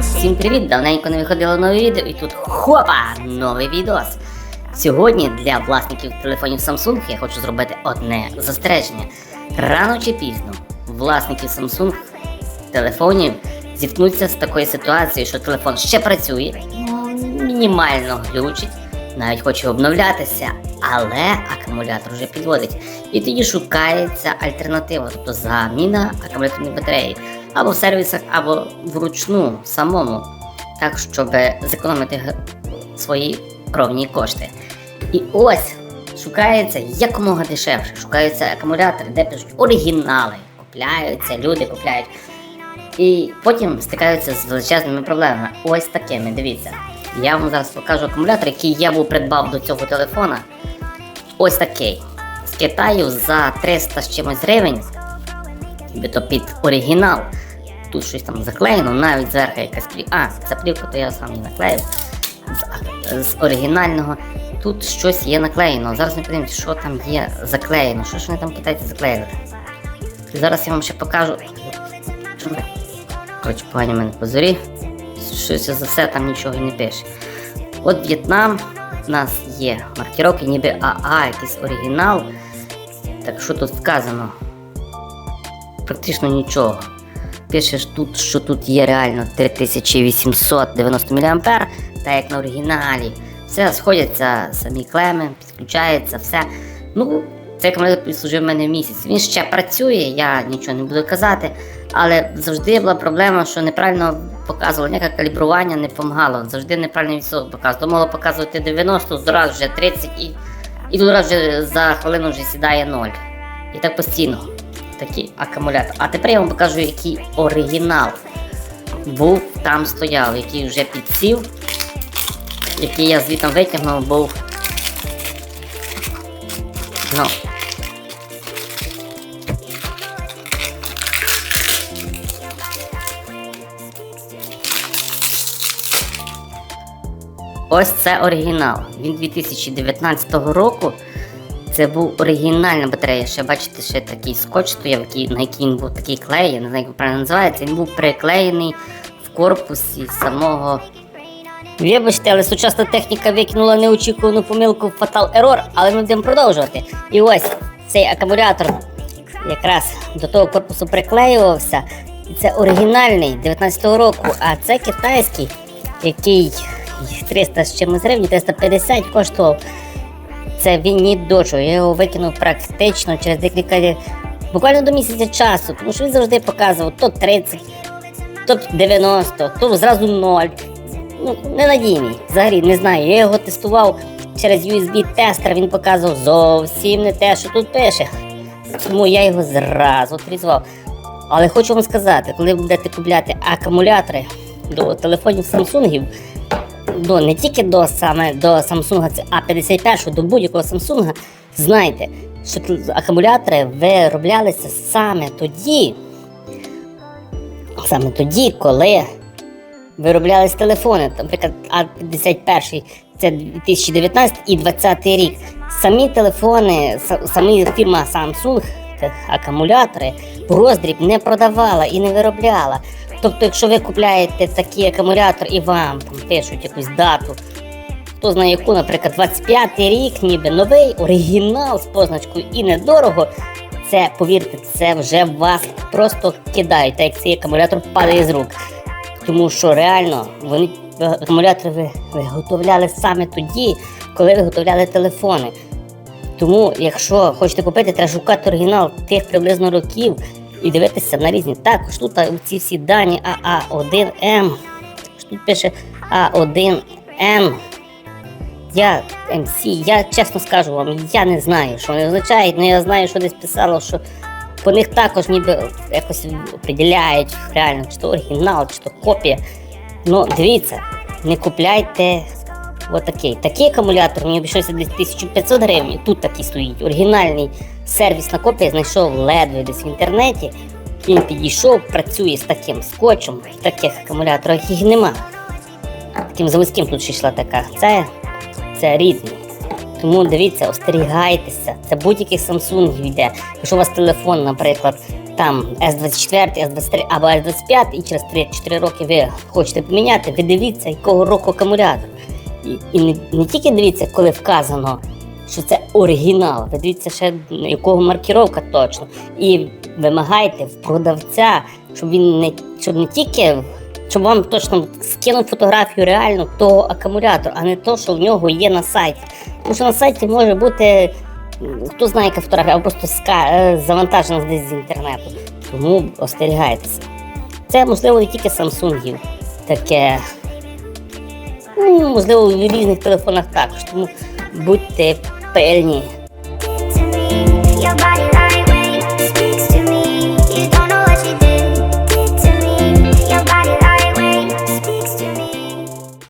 Всім привіт! Давненько не виходило нове відео і тут хопа! Новий відос. Сьогодні для власників телефонів Samsung я хочу зробити одне застереження. Рано чи пізно власники Samsung телефонів зіткнуться з такою ситуацією, що телефон ще працює, мінімально глючить, навіть хоче обновлятися, але акумулятор вже підводить. І тоді шукається альтернатива, тобто заміна акумуляторної батареї або в сервісах, або вручну самому, так щоб зекономити свої кровні кошти. І ось шукається якомога дешевше, шукаються акумулятори, де пишуть оригінали, купляються, люди купляють. І потім стикаються з величезними проблемами. Ось такими, дивіться. Я вам зараз покажу акумулятор, який я був придбав до цього телефона. Ось такий. З Китаю за 300 з чимось гривень. Нібито під оригінал. Тут щось там заклеєно, навіть зверху якась плівка. А, ця плівка, то я сам її наклеїв. З, з оригінального. Тут щось є наклеєно. Зараз ми подивимося, що там є заклеєно. Що ж вони там китайці заклеїли? І зараз я вам ще покажу. Коротше, погані мене позорі. Щось за все там нічого не пише. От В'єтнам у нас є маркіровки, ніби АА, якийсь оригінал. Так що тут вказано? Практично нічого. Пишеш тут, що тут є реально 3890 мА, та як на оригіналі. Все сходяться самі клеми, підключається, все. Ну, цей акумулятор служив в мене місяць. Він ще працює, я нічого не буду казати. Але завжди була проблема, що неправильно показувало, ніяке калібрування не допомагало. Завжди неправильний відсоток показувало. То могло показувати 90, зараз вже 30 і, і раз вже за хвилину вже сідає 0. І так постійно. Такий акумулятор. А тепер я вам покажу, який оригінал був там стояв, який вже підсів, який я звітом витягнув, був. Ну. Ось це оригінал. Він 2019 року. Це був оригінальна батарея. Ще бачите, ще такий скотч стояв, на який він був такий клей, я не знаю, як правильно називається. Він був приклеєний в корпусі самого. Вибачте, але сучасна техніка викинула неочікувану помилку в Fatal Error, але ми будемо продовжувати. І ось цей акумулятор якраз до того корпусу приклеювався. Це оригінальний 19-го року, а це китайський, який 300 з чимось гривень, 350 коштував. Це він ні до. Я його викинув практично через декілька буквально до місяця часу, тому що він завжди показував то 30, то 90, то зразу 0. Ну, ненадійний. Взагалі не знаю. Я його тестував через USB-тестер, він показував зовсім не те, що тут пише. Тому я його зразу відрізував. Але хочу вам сказати, коли ви будете купляти акумулятори до телефонів Samsung, до не тільки до саме до Samsung, це А51, до будь-якого Samsung, знайте, що акумулятори вироблялися саме тоді, саме тоді, коли вироблялись телефони. Наприклад, А51 це 2019 і 2020 рік. Самі телефони, самі фірма Samsung, акумулятори, в роздріб не продавала і не виробляла. Тобто, якщо ви купляєте такий акумулятор і вам там пишуть якусь дату, хто знає яку, наприклад, 25 рік, ніби новий, оригінал з позначкою і недорого, це, повірте, це вже вас просто кидають, так як цей акумулятор падає з рук. Тому що реально вони акумулятори ви- виготовляли саме тоді, коли виготовляли телефони. Тому, якщо хочете купити, треба шукати оригінал тих приблизно років і дивитися на різні. Також тут ці всі дані АА1М. Тут пише А1Н. Я МС, я чесно скажу вам, я не знаю, що вони означають, але я знаю, що десь писало, що по них також ніби якось определяють реально, чи то оригінал, чи то копія. Ну, дивіться, не купляйте отакий. Такий акумулятор мені обійшовся десь 1500 гривень. Тут такий стоїть. Оригінальний сервісна копія знайшов ледве десь в інтернеті. Він підійшов, працює з таким скотчем. Таких акумуляторів їх нема. Таким заводським тут ще йшла така. Це, це різні. Тому дивіться, остерігайтеся. Це будь-яких Samsung йде. Якщо у вас телефон, наприклад, там S24, S23 або S25, і через 3-4 роки ви хочете поміняти, ви дивіться, якого року акумулятор. І, і не, не тільки дивіться, коли вказано, що це оригінал, ви дивіться ще якого маркіровка точно. І вимагайте в продавця, щоб він не щоб не тільки щоб вам точно скинув фотографію реально того акумулятора, а не то, що в нього є на сайті. Тому що на сайті може бути хто знає, яка фотографія, або просто ска... е, завантажена десь з інтернету. Тому остерігайтеся. Це можливо не тільки Samsung, таке. Ну, можливо, в різних телефонах також. Тому будьте PL.